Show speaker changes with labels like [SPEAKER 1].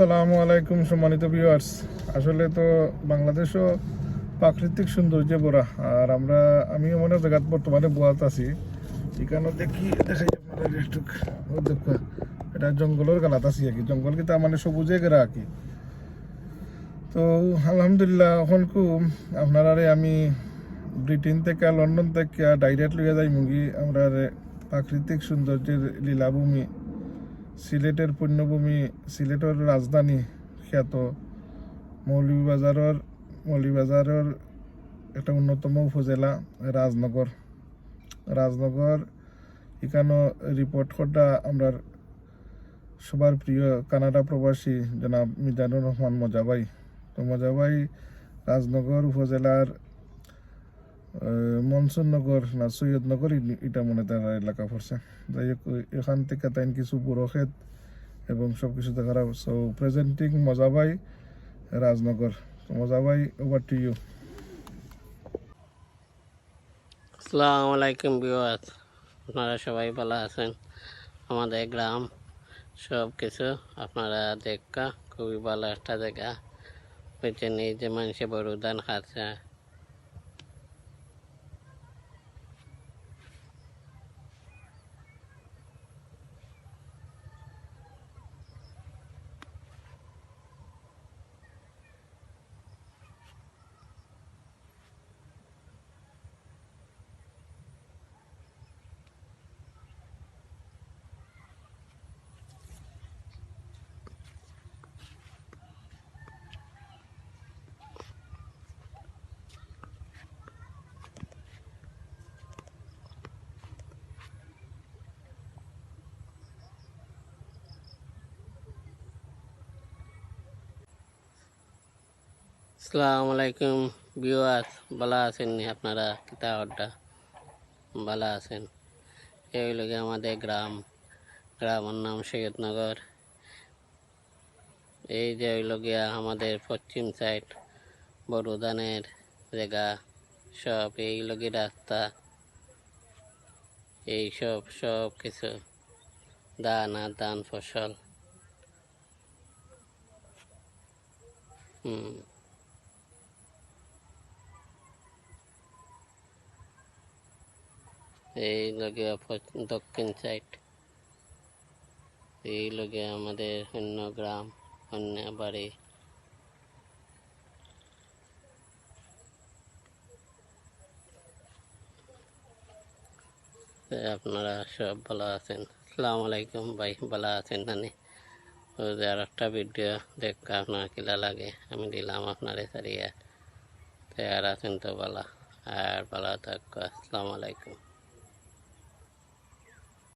[SPEAKER 1] আসসালামু আলাইকুম সম্মানিত ভিউয়ার্স আসলে তো বাংলাদেশও প্রাকৃতিক সৌন্দর্যে ভরা, আর আমরা, আমি মনে জায়গাত বর্তমানে বোয়াত আছি। এখানে দেখি এটা জঙ্গলের গালাত আছি আর কি। জঙ্গল কি তার মানে সবুজে ঘেরা আর কি? তো আলহামদুলিল্লাহ, এখন খুব আপনারা আমি ব্রিটেন থেকে, লন্ডন থেকে ডাইরেক্ট লিয়ে যাই মুগি আমরা প্রাকৃতিক সৌন্দর্যের লীলাভূমি সিলেটের পুণ্যভূমি, সিলেটের রাজধানী, খ্যাত মৌলভীবাজারের মৌলভীবাজারের একটা অন্যতম উপজেলা, রাজনগর। রাজনগর, এখানে রিপোর্ট করা আমরা সবার প্রিয় কানাডা প্রবাসী, জনাব মিজানুর রহমান মজাবাই। তো মজাবাই, রাজনগর উপজেলার মনসুরনগর না সৈয়দনগর এটা মনে তার এলাকা পড়ছে। যাই হোক, এখান থেকে তাই কিছু বুড়ো ক্ষেত এবং সব কিছু দেখা so presenting Mojabai, Rajnagar. Mojabai over to you
[SPEAKER 2] আসসালামু আলাইকুম বিওয়াস আপনারা সবাই ভালো আছেন? আমাদের গ্রাম সব কিছু আপনারা দেখা, খুবই ভালো একটা জায়গা। বুঝছেন এই যে মানুষে বড় ধান খাচ্ছে। আসসালামু আলাইকুম বিওয়াস ভালো আছেন আপনারা? কিতা অড্ডা ভালো আছেন। এই গিয়ে আমাদের গ্রাম। গ্রামের নাম সৈয়দনগর। এই যে হইল গিয়া আমাদের পশ্চিম সাইড বড়দানের জায়গা। সব এই লগে রাস্তা। এই সব সব কিছু। ধান আর ধান ফসল। হুম। এই লগে দক্ষিণ সাইড এই লগে আমাদের অন্য গ্রাম, অন্য বাড়ি। আপনারা সব ভালো আছেন। আসসালামু আলাইকুম ভাই, ভালো আছেন নানি? ও যে আর একটা ভিডিও দেখ আপনার কিলা লাগে? আমি দিলাম আপনারে সারিয়া তো আর আছেন তো ভালো। আর ভালো থাকো। আসসালামু আলাইকুম।